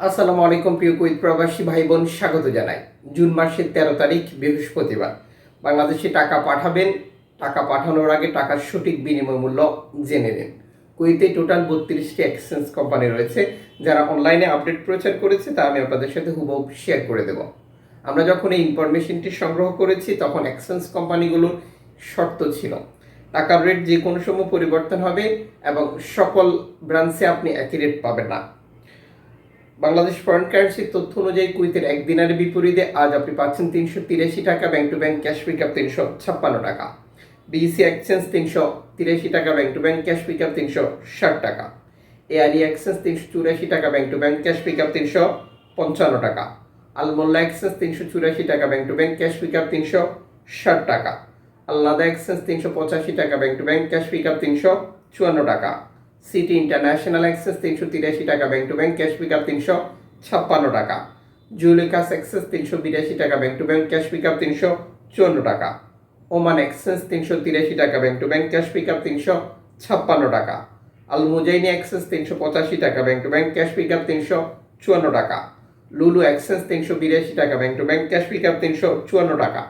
আসসালামু আলাইকুম প্রিয় কুইত প্রবাসী ভাই বোন স্বাগত জানাই। জুন মাসের তেরো তারিখ, বৃহস্পতিবার। বাংলাদেশে টাকা পাঠাবেন, টাকা পাঠানোর আগে টাকার সঠিক বিনিময় মূল্য জেনে নিন। কুইতে টোটাল বত্রিশটি এক্সচেঞ্জ কোম্পানি রয়েছে, যারা অনলাইনে আপডেট প্রচার করেছে, তা আমি আপনাদের সাথে হুবহু শেয়ার করে দেব। আমরা যখন এই ইনফরমেশনটি সংগ্রহ করেছি, তখন এক্সচেঞ্জ কোম্পানিগুলোর শর্ত ছিল, টাকার রেট যে কোনো সময় পরিবর্তন হবে এবং সকল ব্রাঞ্চে আপনি একই রেট পাবেন না। বাংলাদেশ ফরেন কারেন্সির তথ্য অনুযায়ী কুইতের এক দিনারের বিপরীতে আজ আপনি পাচ্ছেন তিনশো তিরাশি টাকা bank to bank cash pick up তিনশো ছাপ্পান্ন টাকা। বিইসি এক্সচেঞ্জ তিনশো তিরাশি টাকা bank to bank cash pick up তিনশো ষাট টাকা। এআরই এক্সচেঞ্জ তিনশো চুরাশি টাকা bank to bank cash pick up তিনশো পঞ্চান্ন টাকা। আলমোল্লা এক্সচেঞ্জ তিনশো চুরাশি টাকা bank to bank cash pick up তিনশো ষাট টাকা। আল্লাদা এক্সচেঞ্জ তিনশো পঁচাশি টাকা bank to bank cash pick up তিনশো চুয়ান্ন টাকা। সিটি ইন্টারন্যাশনাল অ্যাক্সেস তিনশো তিরাশি টাকা bank to bank cash pick up তিনশো ছাপ্পান্ন টাকা। জুলিকাস এক্সেস তিনশো বিরাশি টাকা bank to bank cash pick up তিনশো চুয়ান্ন টাকা। ওমান এক্সেস তিনশো তিরাশি টাকা bank to bank cash pick up তিনশো ছাপ্পান্ন টাকা। আল মুজাইনি এক্সেস তিনশো পঁচাশি টাকা bank to bank cash pick up তিনশো চুয়ান্ন টাকা। লুলু এক্সেস তিনশো বিরাশি টাকা bank to bank cash pick up তিনশো চুয়ান্ন টাকা।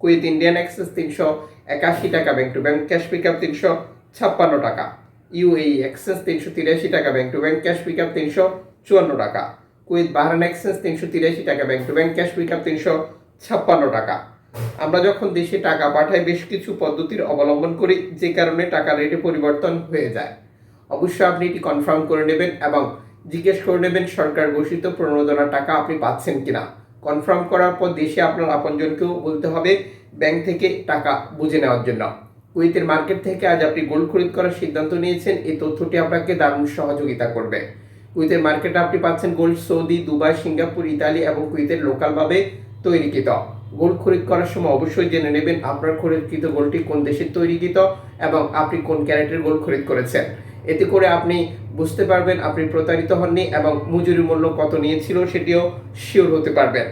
কুইথ ইন্ডিয়ান এক্সেস তিনশো একাশি টাকা bank to bank cash pick up তিনশো ছাপ্পান্ন টাকা। ইউএই এক্সেস তিনশো তিরাশি টাকা, bank to bank cash pick up তিনশো চুয়ান্ন টাকা। কুইথ বাহারান এক্সেস তিনশো তিরাশি টাকা, bank to bank cash pick up তিনশো ছাপ্পান্ন টাকা। আমরা যখন দেশে টাকা পাঠাই, বেশ কিছু পদ্ধতির অবলম্বন করি, যে কারণে টাকা রেটে পরিবর্তন হয়ে যায়। অবশ্যই আপনি এটি কনফার্ম করে নেবেন এবং জিজ্ঞেস করে নেবেন, সরকার ঘোষিত প্রণোদনার টাকা আপনি পাচ্ছেন কিনা। কনফার্ম করার পর দেশে আপনার আপনজনকেও বলতে হবে, ব্যাংক থেকে টাকা বুঝে নেওয়ার জন্য। কুয়েতের মার্কেট থেকে আজ আপনি গোল্ড খরিদ করার সিদ্ধান্ত নিয়েছেন। এই তথ্যটি আপনাকে দারুণ সহযোগিতা করবে। কুয়েতের মার্কেটে আপনি পাচ্ছেন gold, Saudi, Dubai, Singapore, Italy এবং কুয়েতের লোকালভাবে তৈরিকৃত। গোল্ড খরিদ করার সময় অবশ্যই জেনে নেবেন আপনার খরিদকৃত গোল্ডটি কোন দেশের তৈরিকৃত এবং আপনি কোন ক্যারেটের গোল্ড খরিদ করেছেন। এতে করে আপনি বুঝতে পারবেন আপনি প্রতারিত হননি এবং মজুরি মূল্য কত নিয়েছিল সেটিও শিওর হতে পারবেন।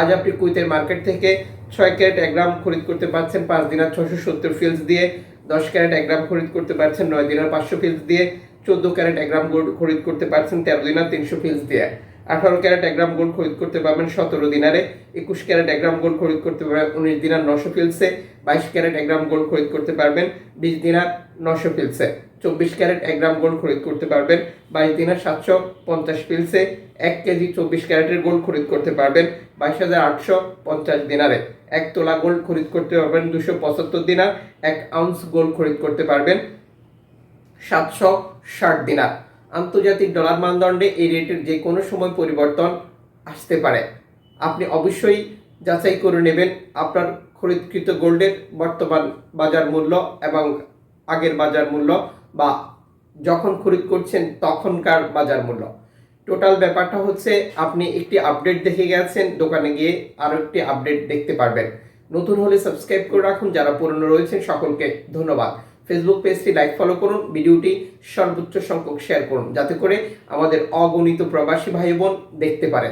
আজ আপনি কুইতের মার্কেট থেকে ছয় ক্যারেট এক গ্রাম খরিদ করতে পারছেন, পাঁচ দিনার ছশো সত্তর ফিলস দিয়ে। দশ ক্যারেট এক গ্রাম খরিদ করতে পারছেন, নয় দিনের পাঁচশো ফিলস দিয়ে। চোদ্দ ক্যারেট এক গ্রাম খরিদ করতে পারছেন, তেরো দিনার তিনশো ফিলস দিয়ে। আঠারো ক্যারেট এক গ্রাম গোল্ড খরিদ করতে পারবেন সতেরো দিনারে। একুশ ক্যারেট এক গ্রাম গোল্ড খরিদ করতে পারবেন উনিশ দিনার নশো ফিলসে। বাইশ ক্যারেট এক গ্রাম গোল্ড খরিদ করতে পারবেন বিশ দিনার নশো ফিলসে। চব্বিশ ক্যারেট এক গ্রাম গোল্ড খরিদ করতে পারবেন বাইশ দিনার সাতশো পঞ্চাশ ফিলসে। এক কেজি চব্বিশ ক্যারেটের গোল্ড খরিদ করতে পারবেন বাইশ হাজার আটশো পঞ্চাশ দিনারে। এক তোলা গোল্ড খরিদ করতে পারবেন দুশো পঁচাত্তর দিনার। এক আউন্স গোল্ড খরিদ করতে পারবেন সাতশো ষাট দিনার। আন্তর্জাতিক ডলার মানদণ্ডে এই রেটের যে কোনো সময় পরিবর্তন আসতে পারে। আপনি অবশ্যই যাচাই করে নেবেন আপনার খরিদকৃত গোল্ডের বর্তমান বাজার মূল্য এবং আগের বাজার মূল্য বা যখন খরিদ করছেন তখনকার বাজার মূল্য। টোটাল ব্যাপারটা হচ্ছে, আপনি একটি আপডেট দেখে গেছেন, দোকানে গিয়ে আরও একটি আপডেট দেখতে পারবেন। নতুন হলে সাবস্ক্রাইব করে রাখুন, যারা পুরনো রয়েছেন, সকলকে ধন্যবাদ। ফেসবুক পেজটি লাইক ফলো করুন, ভিডিওটি সর্বোচ্চ সংখ্যক শেয়ার করুন, যাতে করে আমাদের অগণিত প্রবাসী ভাই বোন দেখতে পারে।